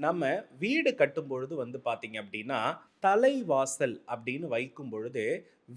நம்ம வீடு கட்டும் பொழுது வந்து பார்த்தீங்க அப்படின்னா, தலைவாசல் அப்படின்னு வைக்கும் பொழுது,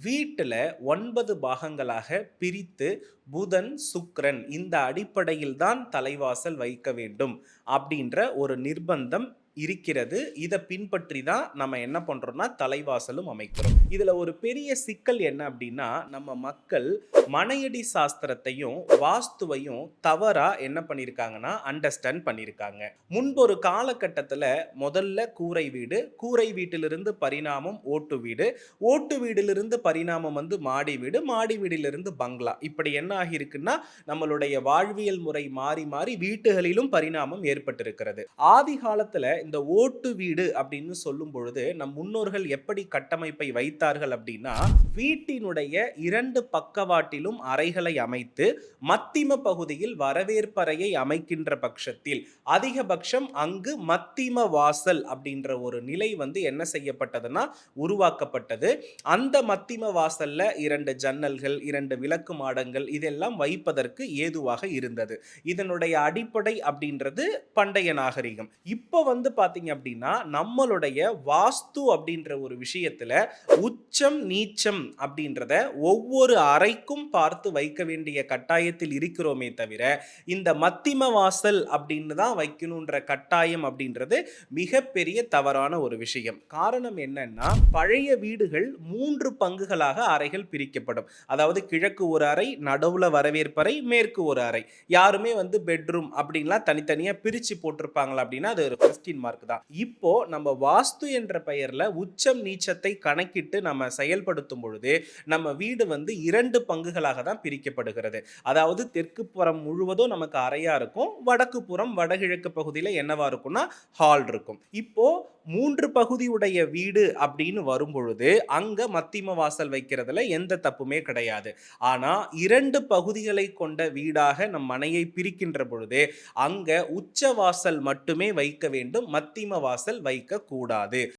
வீட்டில் ஒன்பது பாகங்களாக பிரித்து புதன், சுக்ரன் இந்த அடிப்படையில் தான் தலைவாசல் வைக்க வேண்டும் அப்படின்ற ஒரு நிர்பந்தம் இருக்கிறது. இதை பின்பற்றி தான் நம்ம என்ன பண்ணுறோன்னா தலைவாசலும் அமைக்கிறோம். இதில் ஒரு பெரிய சிக்கல் என்ன அப்படின்னா, நம்ம மக்கள் மனையடி சாஸ்திரத்தையும், வாஸ்துவையும் தவறாக என்ன பண்ணியிருக்காங்கன்னா, அண்டர்ஸ்டாண்ட் பண்ணியிருக்காங்க. முன்பொரு காலகட்டத்தில் முதல்ல கூரை வீடு, கூரை வீட்டிலிருந்து பரிணாமம் ஓட்டு வீடு, ஓட்டு வீடிலிருந்து பரிணாமம் வந்து மாடி வீடு, மாடி வீடிலிருந்து பங்களா. இப்படி என்ன ஆகியிருக்குன்னா, நம்மளுடைய வாழ்வியல் முறை மாறி, மாறி வீட்டுகளிலும் பரிணாமம் ஏற்பட்டிருக்கிறது. ஆதி காலத்தில் இந்த ஓட்டு வீடு அப்படின்னு சொல்லும் பொழுது, நம் முன்னோர்கள் எப்படி கட்டமைப்பை வைத்தார்கள் அப்படின்னா, வீட்டினுடைய இரண்டு பக்கவாட்டிலும் அறைகளை அமைத்து, மத்திம பகுதியில் வரவேற்பறையை அமைக்கின்ற பட்சத்தில், அதிகபட்சம் அங்கு மத்திம வாசல் அப்படின்ற ஒரு நிலை வந்து என்ன செய்யப்பட்டதுன்னா, உருவாக்கப்பட்டது. அந்த மத்திம வாசல்ல இரண்டு ஜன்னல்கள், இரண்டு விளக்கு மாடங்கள் இதெல்லாம் வைப்பதற்கு ஏதுவாக இருந்தது. இதனுடைய அடிப்படை அப்படின்றது பண்டைய நாகரிகம். இப்போ வந்து பார்த்தீங்க அப்படின்னா, நம்மளுடைய வாஸ்து அப்படின்ற ஒரு விஷயத்துல உச்சம், நீச்சம் அப்படின்றத ஒவ்வொரு அறைக்கும் பார்த்து வைக்க வேண்டிய கட்டாயத்தில் இருக்கிறோமே தவிர, இந்த மத்திம வாசல் அப்படின்னு தான் வைக்கணுன்ற கட்டாயம் அப்படின்றது மிகப்பெரிய தவறான ஒரு விஷயம். காரணம் என்னன்னா, பழைய வீடுகள் மூன்று பங்குகளாக அறைகள் பிரிக்கப்படும். அதாவது கிழக்கு ஒரு அறை, நடுவுல வரவேற்பறை, மேற்கு ஒரு அறை. யாருமே வந்து பெட்ரூம் அப்படின்லாம் தனித்தனியா பிரிச்சு போட்டிருப்பாங்களா அப்படின்னா, அது ஒரு கொஸ்டின் மார்க் தான். இப்போ நம்ம வாஸ்து என்ற பெயர்ல உச்சம், நீச்சத்தை கணக்கிட்டு நம்ம செயல்படுத்தும் பொழுது, நம்ம வீடு வந்து இரண்டு பங்குகளாக தான் பிரிக்கப்படுகிறது. அதாவது தெற்கு புறம் முழுவதும் நமக்கு அறையா இருக்கும். வடக்கு புறம் வடகிழக்கு பகுதியில் என்னவா இருக்கும்னா, ஹால் இருக்கும். இப்போ மூன்று பகுதியுடைய வீடு அப்படின்னு வரும்பொழுது, அங்கே மத்திம வாசல் வைக்கிறதுல எந்த தப்புமே கிடையாது. ஆனால் இரண்டு பகுதிகளை கொண்ட வீடாக நம் மனையை பிரிக்கின்ற பொழுது, அங்கே உச்ச வாசல் மட்டுமே வைக்க வேண்டும். மத்திம வாசல் வைக்கக்கூடாது.